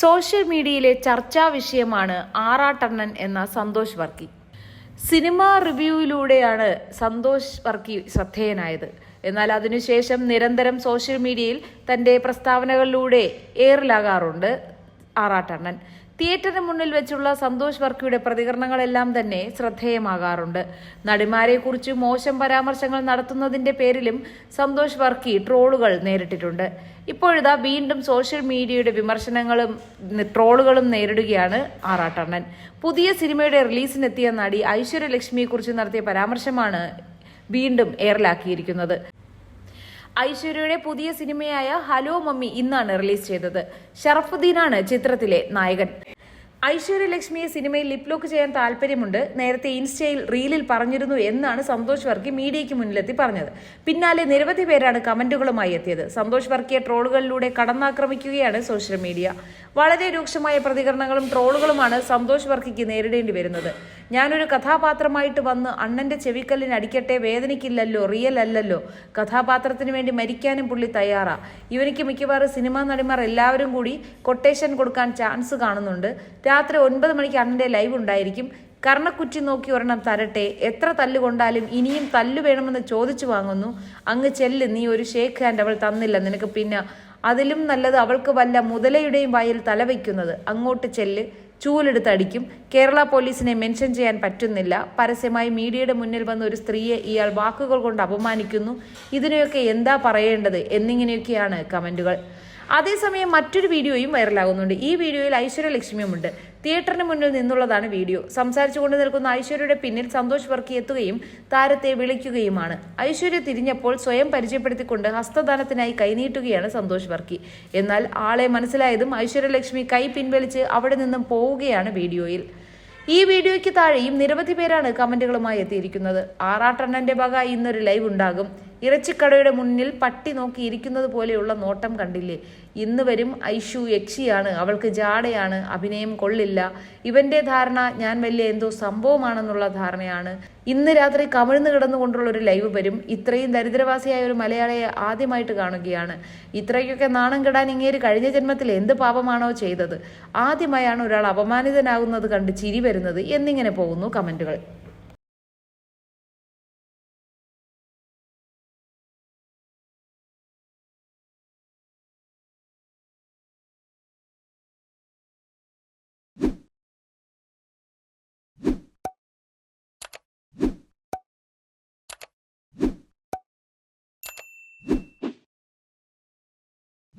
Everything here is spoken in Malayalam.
സോഷ്യൽ മീഡിയയിലെ ചർച്ചാ വിഷയമാണ് ആറാട്ടണ്ണൻ എന്ന സന്തോഷ് വർക്കി. സിനിമ റിവ്യൂവിലൂടെയാണ് സന്തോഷ് വർക്കി ശ്രദ്ധേയനായത്. എന്നാൽ അതിനുശേഷം നിരന്തരം സോഷ്യൽ മീഡിയയിൽ തന്റെ പ്രസ്താവനകളിലൂടെ ഏറിലാകാറുണ്ട് ആറാട്ടണ്ണൻ. തിയേറ്ററിന് മുന്നിൽ വെച്ചുള്ള സന്തോഷ് വർക്കിയുടെ പ്രതികരണങ്ങളെല്ലാം തന്നെ ശ്രദ്ധേയമാകാറുണ്ട്. നടിമാരെക്കുറിച്ച് മോശം പരാമർശങ്ങൾ നടത്തുന്നതിന്റെ പേരിലും സന്തോഷ് വർക്കി ട്രോളുകൾ നേരിട്ടിട്ടുണ്ട്. ഇപ്പോഴിതാ വീണ്ടും സോഷ്യൽ മീഡിയയുടെ വിമർശനങ്ങളും ട്രോളുകളും നേരിടുകയാണ് ആറാട്ടണ്ണൻ. പുതിയ സിനിമയുടെ റിലീസിനെത്തിയ നടി ഐശ്വര്യലക്ഷ്മിയെക്കുറിച്ച് നടത്തിയ പരാമർശമാണ് വീണ്ടും എയറിലാക്കിയിരിക്കുന്നത് ഐശ്വര്യയുടെ പുതിയ സിനിമയായ ഹലോ മമ്മി ഇന്നാണ് റിലീസ് ചെയ്തത്. ഷറഫുദ്ദീനാണ് ചിത്രത്തിലെ നായകൻ. ഐശ്വര്യലക്ഷ്മിയെ സിനിമയിൽ ലിപ് ലോക്ക് ചെയ്യാൻ താല്പര്യമുണ്ട്. നേരത്തെ ഇൻസ്റ്റയിൽ റീലിൽ പറഞ്ഞിരുന്നു എന്നാണ് സന്തോഷ് വർക്കി മീഡിയയ്ക്ക് മുന്നിലെത്തി പറഞ്ഞത്. പിന്നാലെ നിരവധി പേരാണ് കമന്റുകളുമായി എത്തിയത്. സന്തോഷ് വർക്കിയെ ട്രോളുകളിലൂടെ കടന്നാക്രമിക്കുകയാണ് സോഷ്യൽ മീഡിയ. വളരെ രൂക്ഷമായ പ്രതികരണങ്ങളും ട്രോളുകളുമാണ് സന്തോഷ് വർക്കിക്ക് നേരിടേണ്ടി വരുന്നത്. ഞാനൊരു കഥാപാത്രമായിട്ട് വന്ന് അണ്ണന്റെ ചെവിക്കല്ലിന് അടിക്കട്ടെ വേദനിക്കില്ലല്ലോ റിയൽ അല്ലല്ലോ കഥാപാത്രത്തിന് വേണ്ടി മരിക്കാനും പുള്ളി തയ്യാറാ. ഇവനിക്ക് മിക്കവാറും സിനിമാ നടിമാർ എല്ലാവരും കൂടി കൊട്ടേഷൻ കൊടുക്കാൻ ചാൻസ് കാണുന്നുണ്ട്. രാത്രി ഒൻപത് മണിക്ക് അണ്ണന്റെ ലൈവ് ഉണ്ടായിരിക്കും. കർണക്കുറ്റി നോക്കി ഒരെണ്ണം തരട്ടെ എത്ര തല്ല് കൊണ്ടാലും ഇനിയും തല്ലു വേണമെന്ന് ചോദിച്ചു വാങ്ങുന്നു. അങ്ങ് ചെല്ല് നീ ഒരു ഷേക്ക് ഹാൻഡ് അവൾ തന്നില്ല നിനക്ക് പിന്നെ അതിലും നല്ലത് അവൾക്ക് വല്ല മുതലയുടെയും വായിൽ തലവയ്ക്കുന്നത് അങ്ങോട്ട് ചെല്ല് ചൂലെടുത്തടിക്കും കേരള പോലീസിനെ മെൻഷൻ ചെയ്യാൻ പറ്റുന്നില്ല. പരസ്യമായി മീഡിയയുടെ മുന്നിൽ വന്ന ഒരു സ്ത്രീയെ ഇയാൾ വാക്കുകൾ കൊണ്ട് അപമാനിക്കുന്നു. ഇതിനെയൊക്കെ എന്താ പറയേണ്ടത് എന്നിങ്ങനെയൊക്കെയാണ് കമന്റുകൾ. അതേസമയം മറ്റൊരു വീഡിയോയും വൈറലാകുന്നുണ്ട്. ഈ വീഡിയോയിൽ ഐശ്വര്യലക്ഷ്മിയുമുണ്ട്. തിയേറ്ററിന് മുന്നിൽ നിന്നുള്ളതാണ് വീഡിയോ. സംസാരിച്ചുകൊണ്ട് നിൽക്കുന്ന ഐശ്വര്യയുടെ പിന്നിൽ സന്തോഷ് വർക്കി എത്തുകയും താരത്തെ വിളിക്കുകയുമാണ്. ഐശ്വര്യ തിരിഞ്ഞപ്പോൾ സ്വയം പരിചയപ്പെടുത്തിക്കൊണ്ട് ഹസ്തദാനത്തിനായി കൈനീട്ടുകയാണ് സന്തോഷ് വർക്കി. എന്നാൽ ആളെ മനസ്സിലായതും ഐശ്വര്യലക്ഷ്മി കൈ പിൻവലിച്ച് അവിടെ നിന്നും പോവുകയാണ് വീഡിയോയിൽ. ഈ വീഡിയോയ്ക്ക് താഴെയും നിരവധി പേരാണ് കമന്റുകളുമായി എത്തിയിരിക്കുന്നത്. ആറാട്ടണ്ണന്റെ വക ഇന്നൊരു ലൈവ് ഉണ്ടാകും. ഇറച്ചിക്കടയുടെ മുന്നിൽ പട്ടി നോക്കി ഇരിക്കുന്നത് പോലെയുള്ള നോട്ടം കണ്ടില്ലേ? ഇന്ന് വരും ഐഷു യക്ഷിയാണ്. അവൾക്ക് ജാടയാണ്. അഭിനയം കൊള്ളില്ല. ഇവന്റെ ധാരണ ഞാൻ വലിയ എന്തോ സംഭവമാണെന്നുള്ള ധാരണയാണ്. ഇന്ന് രാത്രി കമിഴ്ന്നു കിടന്നുകൊണ്ടുള്ള ഒരു ലൈവ് വരും. ഇത്രയും ദരിദ്രവാസിയായ ഒരു മലയാളിയെ ആദ്യമായിട്ട് കാണുകയാണ്. ഇത്രയ്ക്കൊക്കെ നാണം കെടാൻ ഇങ്ങേര് കഴിഞ്ഞ ജന്മത്തിൽ എന്ത് പാപമാണോ ചെയ്തത്? ആദ്യമായാണ് ഒരാൾ അപമാനിതനാകുന്നത് കണ്ട് ചിരി വരുന്നത്. എന്നിങ്ങനെ പോകുന്നു കമന്റുകൾ.